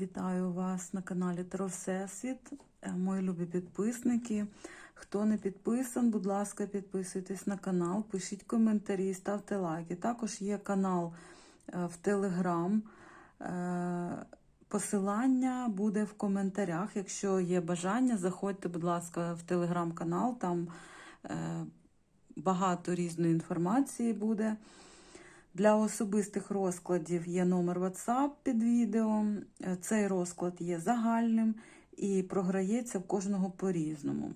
Вітаю вас на каналі Всесвіт, Е, мої любі підписники. Хто не підписан, будь ласка, підписуйтесь на канал, пишіть коментарі, ставте лайки. Також є канал е, в Телеграм. Е, Посилання буде в коментарях. Якщо є бажання, заходьте, будь ласка, в телеграм-канал, там багато різної інформації буде. Для особистих розкладів є номер WhatsApp під відео. Е, Цей розклад є загальним і програється в кожного по-різному.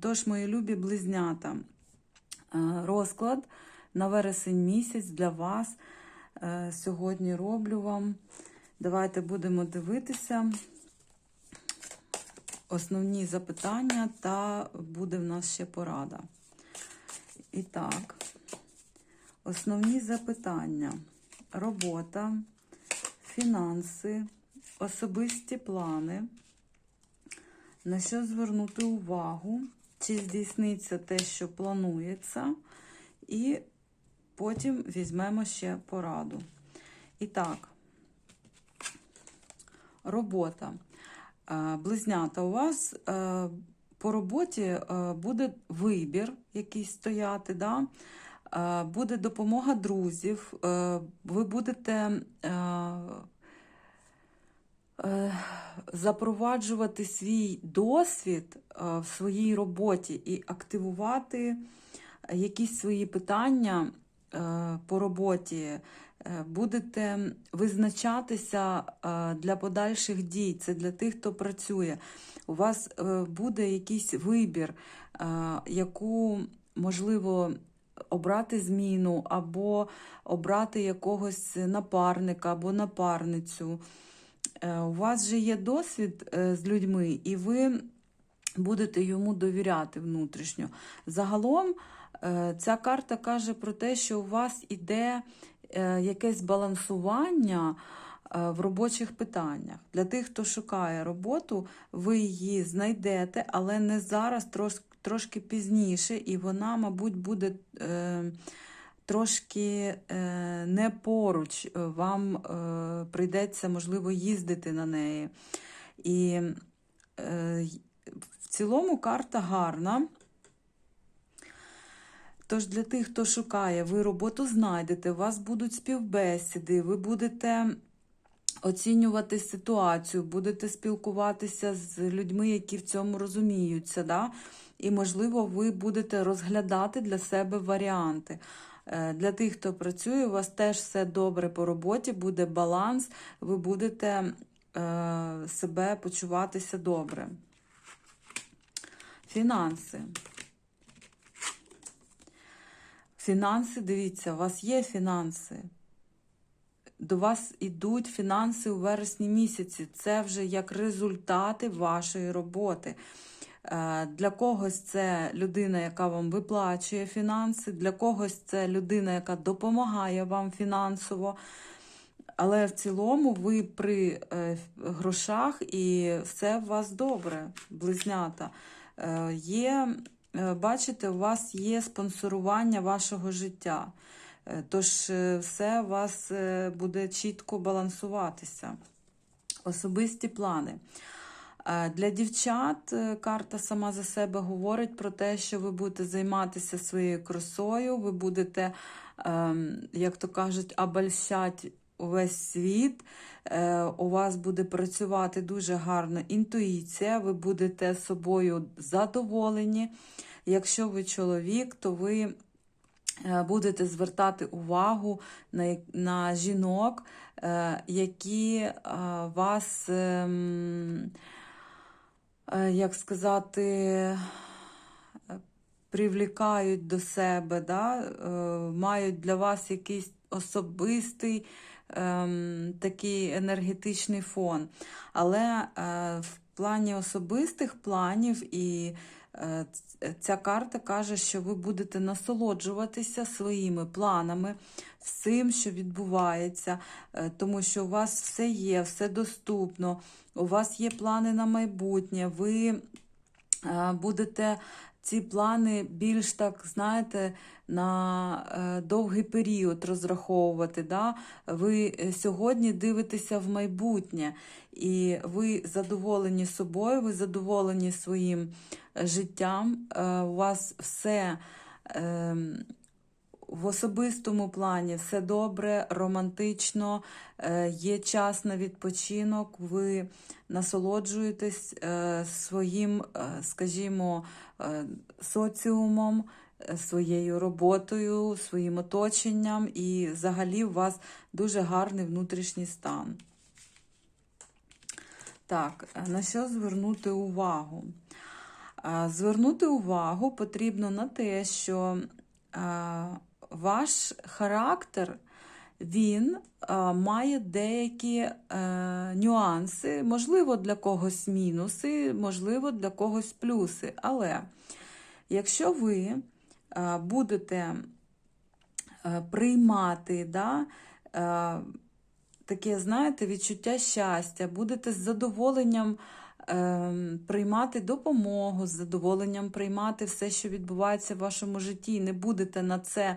Тож, мої любі близнята, е, розклад на вересень місяць для вас е, сьогодні роблю вам. Давайте будемо дивитися основні запитання, та буде в нас ще порада. І так. Основні запитання: робота, фінанси, особисті плани, на що звернути увагу, чи здійсниться те, що планується, і потім візьмемо ще пораду. І так, робота. Е, Близнята, у вас е, по роботі е, буде вибір якийсь стояти. Да? Е, Буде допомога друзів, е, ви будете е, запроваджувати свій досвід в своїй роботі і активувати якісь свої питання по роботі. Будете визначатися для подальших дій. Це для тих, хто працює. У вас буде якийсь вибір, яку можливо обрати зміну, або обрати якогось напарника або напарницю. Е, У вас же є досвід е, з людьми, і ви будете йому довіряти внутрішньо. Загалом е, ця карта каже про те, що у вас іде якесь балансування в робочих питаннях. Для тих, хто шукає роботу, ви її знайдете, але не зараз, трошки пізніше, і вона, мабуть, буде е, трошки е, не поруч. Вам е, прийдеться, можливо, їздити на неї. І е, в цілому карта гарна. Тож для тих, хто шукає, ви роботу знайдете, у вас будуть співбесіди, ви будете оцінювати ситуацію, будете спілкуватися з людьми, які в цьому розуміються. Да? І, можливо, ви будете розглядати для себе варіанти. Е, Для тих, хто працює, у вас теж все добре по роботі, буде баланс, ви будете е, себе почуватися добре. Фінанси. Фінанси, дивіться, у вас є фінанси. До вас йдуть фінанси у вересні місяці. Це вже як результати вашої роботи. Е, Для когось це людина, яка вам виплачує фінанси, для когось це людина, яка допомагає вам фінансово. Але в цілому ви при е, грошах і все у вас добре, близнята. Е, Є, бачите, у вас є спонсорування вашого життя. Е, Тож е, все у вас е, буде чітко балансуватися. Особисті плани. Для дівчат карта сама за себе говорить про те, що ви будете займатися своєю красою, ви будете, ем, як то кажуть, обольщати увесь світ. У вас буде працювати дуже гарна інтуїція, ви будете собою задоволені. Якщо ви чоловік, то ви будете звертати увагу на, на жінок, е, які е, вас, ем, е, як сказати, е, привлікають до себе, да? е, мають для вас якийсь особистий ем, такий енергетичний фон. Але е, в плані особистих планів і е, ця карта каже, що ви будете насолоджуватися своїми планами, всім, що відбувається, е, тому що у вас все є, все доступно, у вас є плани на майбутнє, ви е, будете ці плани більш так, знаєте, на е, довгий період розраховувати. Да? Ви е, сьогодні дивитеся в майбутнє, і ви задоволені собою, ви задоволені своїм е, життям. У вас все. В особистому плані все добре, романтично, е, є час на відпочинок, ви насолоджуєтесь е, своїм, е, скажімо, соціумом, своєю роботою, своїм оточенням, і взагалі у вас дуже гарний внутрішній стан. Так, на що звернути увагу? Звернути увагу потрібно на те, що ваш характер він е, має деякі е, нюанси, можливо, для когось мінуси, можливо, для когось плюси. Але якщо ви е, будете приймати, да, таке, знаєте, відчуття щастя, будете з задоволенням приймати допомогу, з задоволенням приймати все, що відбувається в вашому житті, не будете на це,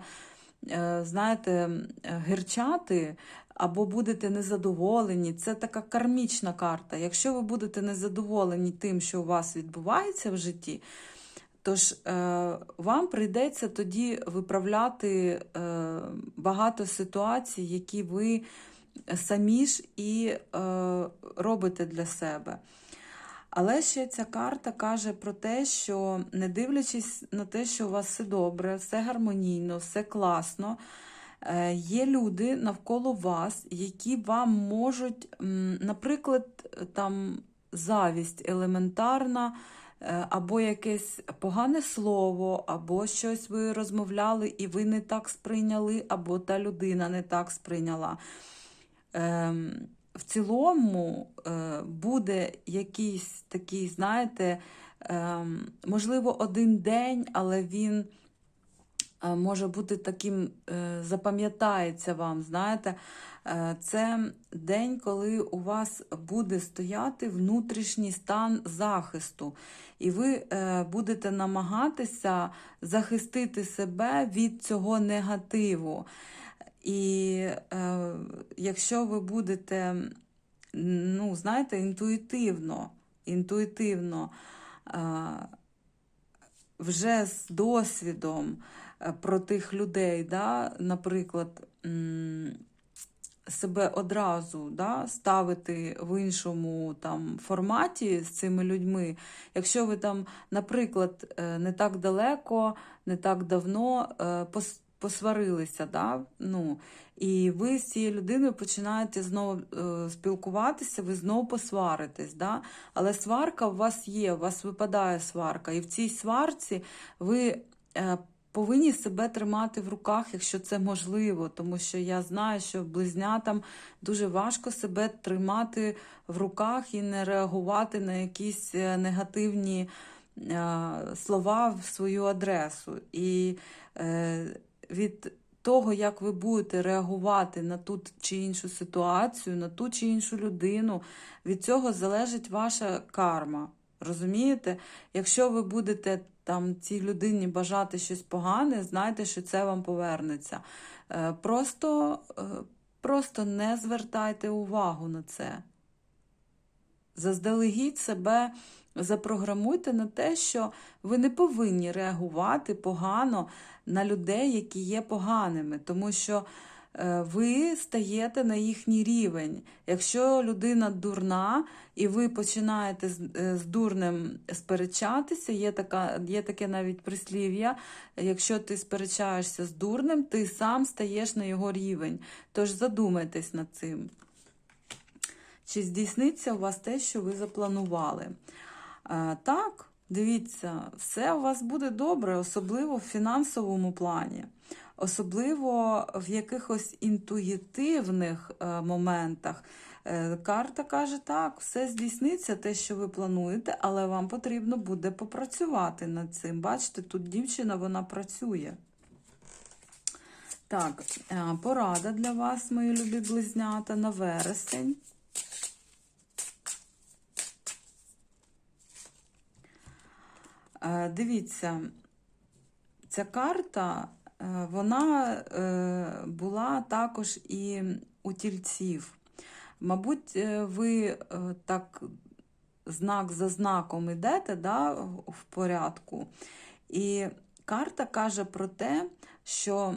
е, знаєте, гирчати. Або будете незадоволені, це така кармічна карта. Якщо ви будете незадоволені тим, що у вас відбувається в житті, Тож е, вам прийдеться тоді виправляти е, багато ситуацій, які ви самі ж і робите для себе. Але ще ця карта каже про те, що не дивлячись на те, що у вас все добре, все гармонійно, все класно, е, є люди навколо вас, які вам можуть, наприклад, там завість елементарна, е, або якесь погане слово, або щось ви розмовляли, і ви не так сприйняли, або та людина не так сприйняла. В цілому е, буде якийсь такий, знаєте, ем, можливо, один день, але він е, може бути таким, е, запам'ятається вам, знаєте, це день, коли у вас буде стояти внутрішній стан захисту, і ви будете намагатися захистити себе від цього негативу. І е, якщо ви будете, ну, знаєте, інтуїтивно, інтуїтивно е, вже з досвідом е, про тих людей, да, наприклад, себе одразу да, ставити в іншому там, форматі з цими людьми, якщо ви там, наприклад, е, не так далеко, не так давно е, посварилися, да, ну, і ви з цією людиною починаєте знову е, спілкуватися, ви знову посваритесь. Да? Але сварка у вас є, у вас випадає сварка. І в цій сварці ви е, повинні себе тримати в руках, якщо це можливо. Тому що я знаю, що близнятам дуже важко себе тримати в руках і не реагувати на якісь е, негативні е, слова в свою адресу. І е, від того, як ви будете реагувати на ту чи іншу ситуацію, на ту чи іншу людину, від цього залежить ваша карма. Розумієте? Якщо ви будете там цій людині бажати щось погане, знайте, що це вам повернеться. Е, Просто, е, просто не звертайте увагу на це. Заздалегідь себе запрограмуйте на те, що ви не повинні реагувати погано на людей, які є поганими, тому що е, ви стаєте на їхній рівень. Якщо людина дурна і ви починаєте е, з дурним сперечатися, є, така, є таке навіть прислів'я, якщо ти сперечаєшся з дурним, ти сам стаєш на його рівень. Тож задумайтесь над цим. Чи здійсниться у вас те, що ви запланували? Так, дивіться, все у вас буде добре, особливо в фінансовому плані, особливо в якихось інтуїтивних е, моментах. Е, карта каже, так, все здійсниться, те, що ви плануєте, але вам потрібно буде попрацювати над цим. Бачите, тут дівчина вона працює. Так, е, порада для вас, мої любі близнята, на вересень. Дивіться, ця карта, е, вона е, була також і у тільців. Мабуть, е, ви е, так знак за знаком йдете да, в порядку. І карта каже про те, що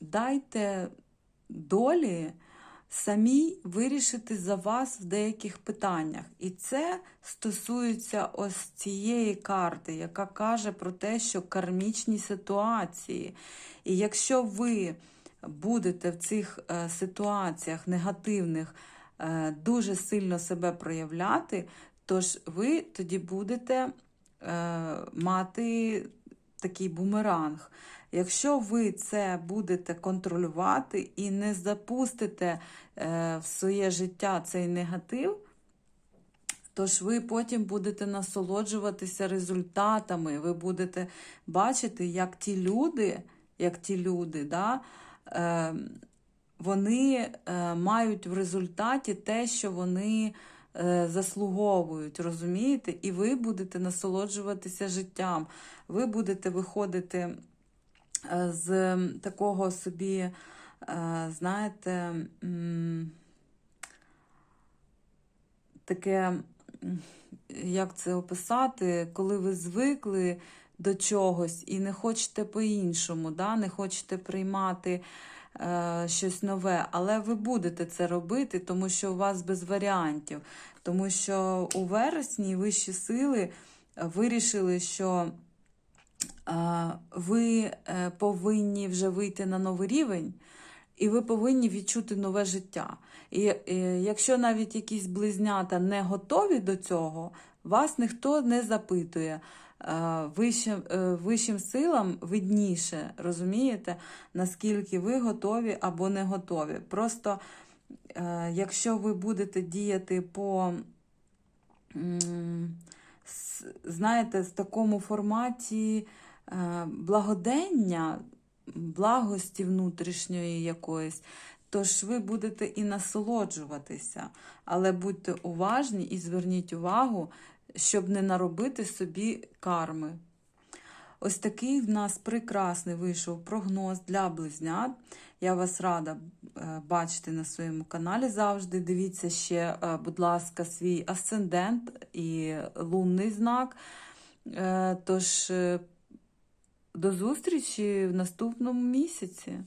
дайте долі самій вирішити за вас в деяких питаннях. І це стосується ось цієї карти, яка каже про те, що кармічні ситуації. І якщо ви будете в цих е, ситуаціях негативних е, дуже сильно себе проявляти, то ж ви тоді будете е, мати такий бумеранг. Якщо ви це будете контролювати і не запустите е, в своє життя цей негатив, то ж ви потім будете насолоджуватися результатами. Ви будете бачити, як ті люди, як ті люди, да, е, вони е, мають в результаті те, що вони заслуговують, розумієте? І ви будете насолоджуватися життям. Ви будете виходити з такого собі, е, знаєте, таке, як це описати, коли ви звикли до чогось і не хочете по-іншому, да? не хочете приймати е, щось нове, але ви будете це робити, тому що у вас без варіантів. Тому що у вересні вищі сили вирішили, що е, ви е, повинні вже вийти на новий рівень. І ви повинні відчути нове життя. І е, якщо навіть якісь близнята не готові до цього, вас ніхто не запитує. Вищим, е, вищим силам видніше, розумієте, наскільки ви готові або не готові. Просто якщо ви будете діяти по, знаєте, в такому форматі е, благодення, благості внутрішньої якоїсь, тож ви будете і насолоджуватися. Але будьте уважні і зверніть увагу, щоб не наробити собі карми. Ось такий в нас прекрасний вийшов прогноз для близнят. Я вас рада е, бачити на своєму каналі завжди. Дивіться ще, е, будь ласка, свій асцендент і лунний знак. Е, Тож, до зустрічі в наступному місяці.